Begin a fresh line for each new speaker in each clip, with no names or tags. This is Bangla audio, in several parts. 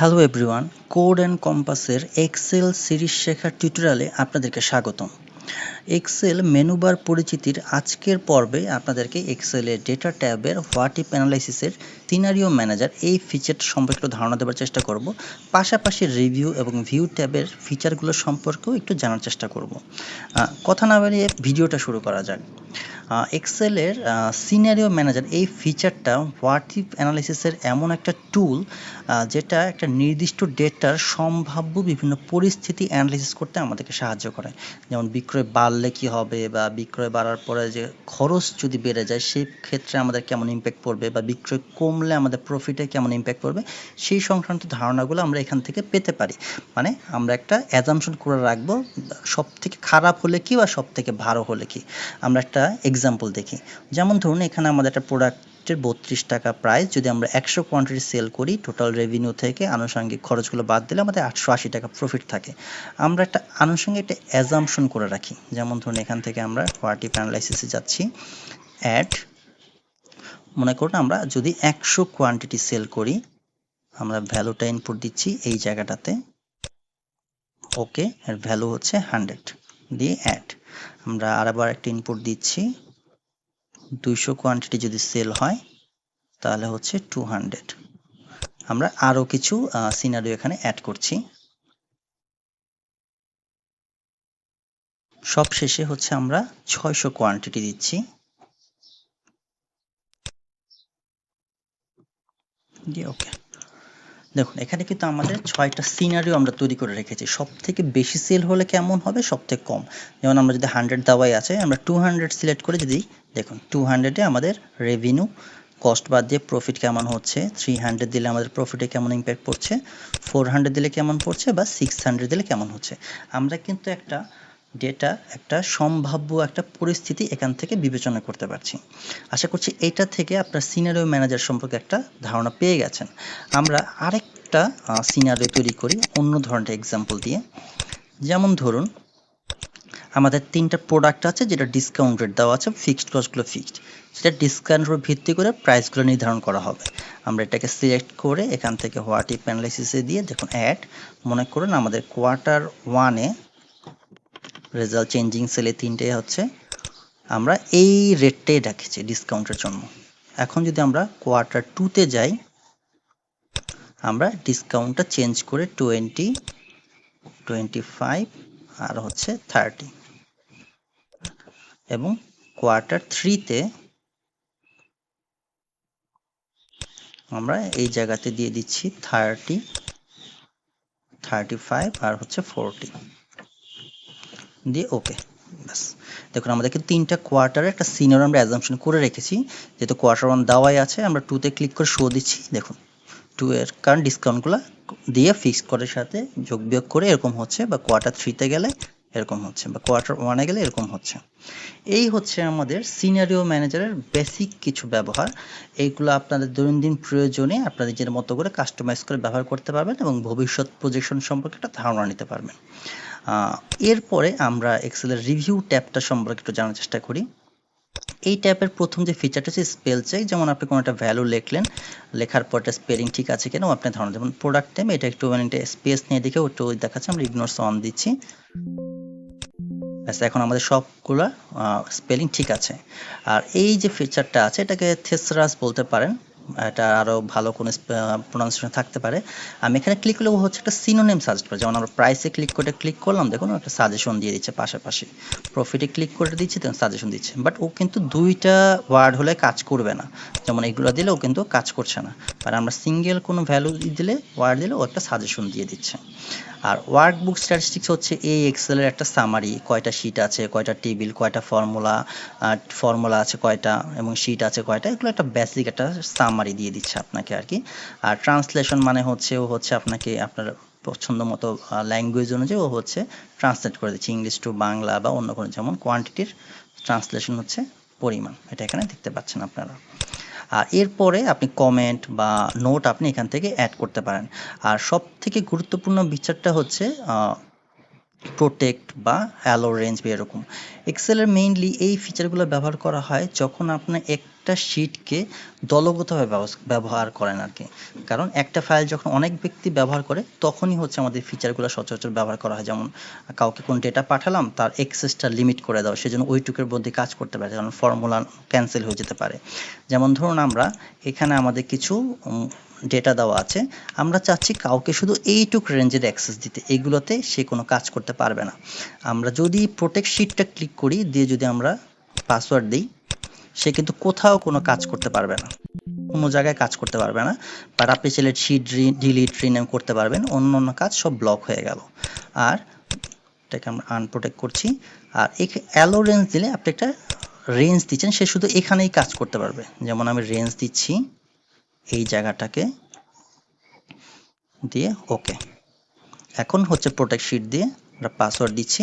হ্যালো এভরিওয়ান কোড অ্যান্ড কম্পাসের এক্সেল সিরিজ শেখার টিউটোরিয়ালে আপনাদেরকে স্বাগতম। এক্সেল মেনুবার পরিচিতির আজকের পর্বে আপনাদেরকে এক্সেলের ডেটা ট্যাবের হোয়াটিপ অ্যানালাইসিসের সিনারিও ম্যানেজার, এই ফিচারটা সম্পর্কে একটু ধারণা দেওয়ার চেষ্টা করব। পাশাপাশি রিভিউ এবং ভিউ ট্যাবের ফিচারগুলো সম্পর্কেও একটু জানার চেষ্টা করব। কথা না বাড়িয়ে ভিডিওটা শুরু করা যাক। এক্সেলের সিনারিও ম্যানেজার এই ফিচারটা হোয়াট ইফ অ্যানালাইসিসের এমন একটা টুল যেটা একটা নির্দিষ্ট ডেটার সম্ভাব্য বিভিন্ন পরিস্থিতি অ্যানালাইসিস করতে আমাদেরকে সাহায্য করে। যেমন বিক্রয় বাড়লে কি হবে বা বিক্রয় বাড়ার পরে যে খরচ যদি বেড়ে যায়, সেই ক্ষেত্রে আমাদের কেমন ইম্প্যাক্ট পড়বে বা বিক্রয় কমলে আমাদের প্রফিটে কেমন ইম্প্যাক্ট পড়বে, সেই সংক্রান্ত ধারণাগুলো আমরা এখান থেকে পেতে পারি। মানে আমরা একটা অ্যাজামশন করে রাখব সব থেকে খারাপ হলে কি বা সব থেকে ভালো হলে কি? আমরা একটা এক্সাম্পল দেখি। যেমন ধরুন, এখানে আমাদের একটা প্রোডাক্টের বত্রিশ টাকা প্রাইস যদি আমরা একশো কোয়ান্টিটি সেল করি টোটাল রেভিনিউ থেকে আনুষঙ্গিক খরচগুলো বাদ দিলে আমাদের আটশো আশি টাকা প্রফিট থাকে। আমরা একটা আনুষঙ্গিক একটা অ্যাজামশন করে রাখি। যেমন ধরুন, এখান থেকে আমরা হোয়াটি প্যানালাইসিসে যাচ্ছি অ্যাড মনে করুন আমরা যদি একশো কোয়ান্টিটি সেল করি, আমরা ভ্যালুটা ইনপুট দিচ্ছি এই জায়গাটাতে। ওকে এর ভ্যালু হচ্ছে হান্ড্রেড দিয়ে অ্যাড আমরা আরেকবার একটা ইনপুট দিচ্ছি। দুইশো কোয়ান্টিটি যদি সেল হয়, তাহলে হচ্ছে টু হান্ড্রেড আমরা আরও কিছু সিনারিও এখানে অ্যাড করছি। সব শেষে হচ্ছে আমরা ছয়শো কোয়ান্টিটি দিচ্ছি। দিয়ে ওকে। দেখুন, এখানে কিন্তু আমাদের ছয়টা সিনারিও আমরা তৈরি করে রেখেছি। সব থেকে বেশি সেল হলে কেমন হবে? সব থেকে কম। যেমন আমরা যদি হান্ড্রেড দাওয়াই আছে, আমরা টু হান্ড্রেড সিলেক্ট করে যদি, দেখুন টু হান্ড্রেডে আমাদের রেভিনিউ কস্ট বাদ দিয়ে প্রফিট কেমন হচ্ছে? থ্রি হান্ড্রেড দিলে আমাদের প্রফিটে কেমন ইম্প্যাক্ট পড়ছে? ফোর হান্ড্রেড দিলে কেমন পড়ছে? বা সিক্স হান্ড্রেড দিলে কেমন হচ্ছে? আমরা কিন্তু একটা ডেটা একটা সম্ভাব্য একটা পরিস্থিতি এখান থেকে বিবেচনা করতে পারছি। আশা করছি এটা থেকে আপনার সিনারিও ম্যানেজার সম্পর্কে একটা ধারণা পেয়ে গেছেন। আমরা আরেকটা সিনারিও তৈরি করি অন্য ধরনের এক্সাম্পল দিয়ে। যেমন ধরুন, আমাদের তিনটা প্রোডাক্ট আছে যেটা ডিসকাউন্ট রেট দেওয়া আছে ফিক্সড কস্টগুলো ফিক্সড সেটা ডিসকাউন্টের ভিত্তি করে প্রাইসগুলো নির্ধারণ করা হবে। আমরা এটাকে সিলেক্ট করে এখান থেকে হোয়াট ইফ অ্যানালাইসিসে দিয়ে দেখুন অ্যাড মনে করুন আমাদের কোয়ার্টার ওয়ানে রেজাল্ট চেঞ্জিং সেলে তিনটে হচ্ছে, আমরা এই রেটটাই রেখেছি ডিসকাউন্টের জন্য। এখন যদি আমরা কোয়ার্টার টুতে যাই, আমরা ডিসকাউন্টটা চেঞ্জ করে টোয়েন্টি টোয়েন্টি ফাইভ আর হচ্ছে থার্টি এবং কোয়ার্টার থ্রিতে আমরা এই জায়গাতে দিয়ে দিচ্ছি থার্টি থার্টি ফাইভ আর হচ্ছে ফোরটি দিয়ে ওকে ব্যাস। দেখুন আমাদের কিন্তু তিনটা কোয়ার্টারে একটা সিনিয়র আমরা অ্যাজাম্পশন করে রেখেছি। যেহেতু কোয়ার্টার ওয়ান দেওয়াই আছে, আমরা টুতে ক্লিক করে শো দিচ্ছি। দেখুন টু এর কারণ ডিসকাউন্টগুলো দিয়ে ফিক্সড করার সাথে যোগ বিয়োগ করে এরকম হচ্ছে, বা কোয়ার্টার থ্রিতে গেলে এরকম হচ্ছে, বা কোয়ার্টার ওয়ানে গেলে এরকম হচ্ছে। এই হচ্ছে আমাদের সিনারিও ম্যানেজারের বেসিক কিছু ব্যবহার। এইগুলো আপনাদের দৈনন্দিন প্রয়োজনে আপনাদের নিজের মতো করে কাস্টমাইজ করে ব্যবহার করতে পারবেন এবং ভবিষ্যৎ প্রজেকশন সম্পর্কে একটা ধারণা নিতে পারবেন। এরপরে আমরা এক্সেলের রিভিউ ট্যাবটা সম্পর্কে একটু জানার চেষ্টা করি। এই ট্যাবের প্রথম যে ফিচারটা হচ্ছে স্পেল চেক যেমন আপনি কোনো একটা ভ্যালু লিখলেন, লেখার পর এটা স্পেলিং ঠিক আছে কিনা আপনি ধারণা। যেমন প্রোডাক্ট টাইম এটা একটু মানে স্পেস নিয়ে দেখে একটু দেখাচ্ছে, আমরা ইগনোর অন দিচ্ছি। ব্যাস, এখন আমাদের সবগুলা স্পেলিং ঠিক আছে। আর এই যে ফিচারটা আছে, এটাকে থেসরাস বলতে পারেন। এটা আরও ভালো কোনো প্রোনাউন্সিয়েশন থাকতে পারে। আমি এখানে ক্লিক করলে হচ্ছে একটা সিনোনেম সাজেস্ট করে। যেমন আমরা প্রাইসে ক্লিক করে ক্লিক করলাম, দেখুন একটা সাজেশন দিয়ে দিচ্ছে পাশাপাশি। প্রফিটে ক্লিক করে দিচ্ছে তখন সাজেশন দিচ্ছে। বাট ও কিন্তু দুইটা ওয়ার্ড হলে কাজ করবে না। যেমন এগুলো দিলে ও কিন্তু কাজ করছে না। আর আমরা সিঙ্গেল কোনো ভ্যালু দিলে ওয়ার্ড দিলে ও একটা সাজেশন দিয়ে দিচ্ছে। আর ওয়ার্কবুক স্ট্যাটিস্টিক্স হচ্ছে এই এক্সেলের একটা সামারি কয়টা শিট আছে, কয়টা টেবিল কয়টা ফর্মুলা ফর্মুলা আছে কয়টা এবং শিট আছে কয়টা, এগুলো একটা বেসিক একটা সামারি দিয়ে দিচ্ছে আপনাকে আর কি। আর ট্রান্সলেশন মানে হচ্ছে, ও হচ্ছে আপনাকে আপনার পছন্দ মতো ল্যাঙ্গুয়েজ অনুযায়ী ও হচ্ছে ট্রান্সলেট করে দিচ্ছে। ইংলিশ টু বাংলা বা অন্য কোনো যেমন কোয়ান্টিটির ট্রান্সলেশন হচ্ছে পরিমাণ। এটা এখানে দেখতে পাচ্ছেন আপনারা। আর এরপরে আপনি কমেন্ট বা নোট আপনি এখান থেকে অ্যাড করতে পারেন। আর সব থেকে গুরুত্বপূর্ণ বিচারটা হচ্ছে প্রোটেক্ট বা অ্যালো রেঞ্জ বা এরকম। এক্সেলের মেইনলি এই ফিচারগুলো ব্যবহার করা হয় যখন আপনার একটা একটা শিটকে দলগতভাবে ব্যবহার করেন আর কি। কারণ একটা ফাইল যখন অনেক ব্যক্তি ব্যবহার করে, তখনই হচ্ছে আমাদের ফিচারগুলো সচরাচর ব্যবহার করা হয়। যেমন, কাউকে কোন ডেটা পাঠালাম, তার এক্সেসটা লিমিট করে দাও, সেজন্য ওইটুকুর মধ্যে কাজ করতে পারে, যেমন ফর্মুলা ক্যান্সেল হয়ে যেতে পারে। যেমন ধরুন আমরা এখানে আমাদের কিছু ডেটা দেওয়া আছে, আমরা চাচ্ছি কাউকে শুধু এইটুক রেঞ্জের অ্যাক্সেস দিতে, এগুলোতে সে কোনো কাজ করতে পারবে না। আমরা যদি প্রোটেক্ট শিটটা ক্লিক করি, দিয়ে যদি আমরা পাসওয়ার্ড দিই সে কিন্তু কোথাও কোনো কাজ করতে পারবে না। কোনো জায়গায় কাজ করতে পারবে না। বাট আপনি চাইলে শিট ডিলিট রিনেম করতে পারবেন। অন্য অন্য কাজ সব ব্লক হয়ে গেল। আর এটাকে আমরা আনপ্রোটেক্ট করছি। আর অ্যালো রেঞ্জ দিলে আপনি একটা রেঞ্জ দিচ্ছেন। সে শুধু এখানেই কাজ করতে পারবে। যেমন আমি রেঞ্জ দিচ্ছি এই জায়গাটাকে দিয়ে ওকে এখন হচ্ছে প্রোটেক্ট শিট দিয়ে আমরা পাসওয়ার্ড দিচ্ছি।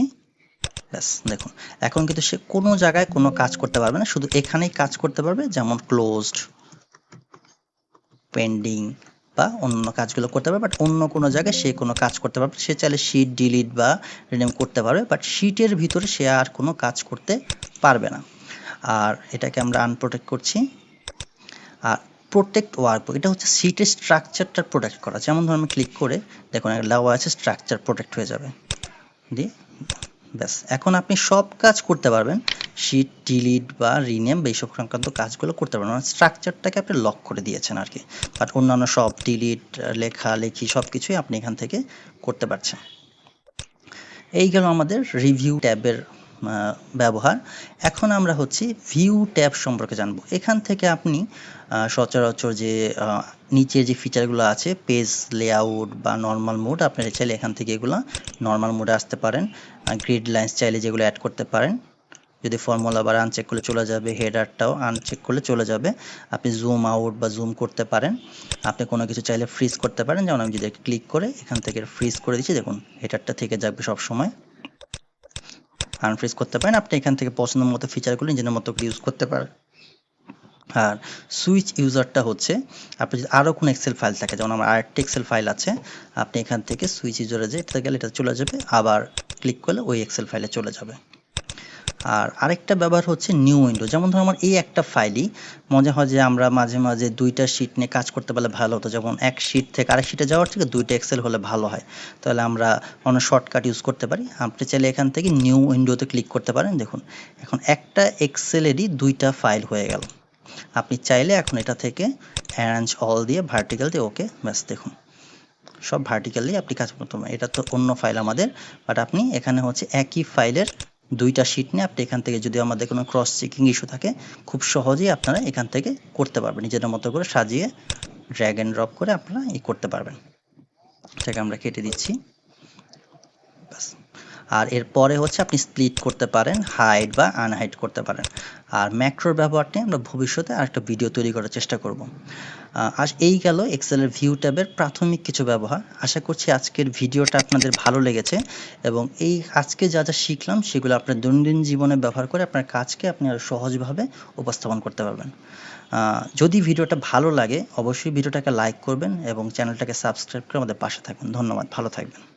ব্যাস, দেখুন। এখন কিন্তু সে কোনো জায়গায় কোনো কাজ করতে পারবে না, শুধু এখানেই কাজ করতে পারবে, যেমন ক্লোজড পেন্ডিং বা অন্য কাজগুলো করতে পারবে বাট অন্য কোনো জায়গায় সে কোনো কাজ করতে পারবে। সে চাইলে শিট ডিলিট বা রিনেম করতে পারবে বাট শিটের ভিতরে সে আর কোনো কাজ করতে পারবে না। আর এটাকে আমরা আনপ্রোটেক্ট করছি। আর প্রোটেক্ট ওয়ার্ক এটা হচ্ছে সিটের স্ট্রাকচারটা প্রোটেক্ট করা। যেমন ধরুন আমি ক্লিক করে, দেখুন দেওয়া আছে স্ট্রাকচার প্রোটেক্ট হয়ে যাবে। দিয়ে ব্যাস, এখন আপনি সব কাজ করতে পারবেন। শিট ডিলিট বা রিনেম বা এইসব সংক্রান্ত কাজগুলো করতে পারবেন। মানে স্ট্রাকচারটাকে আপনি লক করে দিয়েছেন আর কি। বাট অন্যান্য সব ডিলিট লেখা, লেখি সব কিছুই আপনি এখান থেকে করতে পারছেন। এই গেল আমাদের রিভিউ ট্যাবের ব্যবহার। এখন আমরা হচ্ছে ভিউ ট্যাব সম্পর্কে জানব। এখান থেকে আপনি সচরাচর যে নিচের যে ফিচারগুলো আছে পেজ লেআউট বা নর্মাল মোড আপনি চাইলে এখান থেকে এগুলো নর্মাল মোডে আসতে পারেন। গ্রিড লাইন্স চাইলে যেগুলো অ্যাড করতে পারেন। যদি ফর্মুলা বার আনচেক করলে চলে যাবে হেডারটাও আনচেক করলে চলে যাবে। আপনি জুম আউট বা জুম করতে পারেন। আপনি কোনো কিছু চাইলে ফ্রিজ করতে পারেন। যেমন আমি যদি ক্লিক করে এখান থেকে ফ্রিজ করে দিচ্ছি, দেখুন হেডারটা থেকে যাবে সব সময় আনফ্রিজ করতে পারেন। আপনি এখান থেকে পছন্দ মতো ফিচারগুলো নিজের মতো ইউজ করতে পারেন। আর সুইচ ইউজারটা হচ্ছে, আপনি যদি আরও কোনো এক্সেল ফাইল থাকে, যেমন আমার আরেকটি এক্সেল ফাইল আছে, আপনি এখান থেকে সুইচ ইউজারে যে এটা গেলে এটা চলে যাবে, আবার ক্লিক করলে ওই এক্সেল ফাইলে চলে যাবে। আর আরেকটা ব্যবহার হচ্ছে নিউ উইন্ডো যেমন ধরুন আমার এই একটা ফাইলই মনে হয় যে আমরা মাঝে মাঝে দুইটা শিট নিয়ে কাজ করতে পারলে ভালো হতো। যেমন এক শিট থেকে আরেক শিটে যাওয়ার থেকে দুইটা এক্সেল হলে ভালো হয়। তাহলে আমরা অন্য শর্টকাট ইউজ করতে পারি। আপনি চাইলে এখান থেকে নিউ উইন্ডোতে ক্লিক করতে পারেন। দেখুন, এখন একটা এক্সেলেরই দুইটা ফাইল হয়ে গেল। আপনি চাইলে এখন এটা থেকে অ্যারেঞ্জ অল দিয়ে ভার্টিক্যাল দিয়ে ওকে ব্যাস দেখুন। সব ভার্টিক্যালি আপনি কাজ করতে পারেন এটা তো অন্য ফাইল আমাদের বাট আপনি এখানে হচ্ছে একই ফাইলের দুইটা শিট নিয়ে আপনি এখান থেকে যদি আমাদের কোনো ক্রস চেকিং ইস্যু থাকে, খুব সহজেই আপনারা এখান থেকে করতে পারবেন। নিজেদের মতো করে সাজিয়ে ড্র্যাগ অ্যান্ড ড্রপ করে আপনারা ই করতে পারবেন। এটাকে আমরা কেটে দিচ্ছি। ব্যাস। আর এরপরে হচ্ছে আপনি স্প্লিট করতে পারেন হাইড বা আনহাইড করতে পারেন। আর ম্যাক্রোর ব্যবহার নিয়ে আমরা ভবিষ্যতে আরেকটা ভিডিও তৈরি করার চেষ্টা করব। আজ এই গেল এক্সেলের ভিউ ট্যাবের প্রাথমিক কিছু ব্যবহার। আশা করছি আজকের ভিডিওটা আপনাদের ভালো লেগেছে এবং এই আজকে যা যা শিখলাম সেগুলো আপনার দৈনন্দিন জীবনে ব্যবহার করে আপনার কাজকে আপনি আরও সহজভাবে উপস্থাপন করতে পারবেন। যদি ভিডিওটা ভালো লাগে, অবশ্যই ভিডিওটাকে লাইক করবেন এবং চ্যানেলটাকে সাবস্ক্রাইব করে আমাদের পাশে থাকবেন। ধন্যবাদ, ভালো থাকবেন।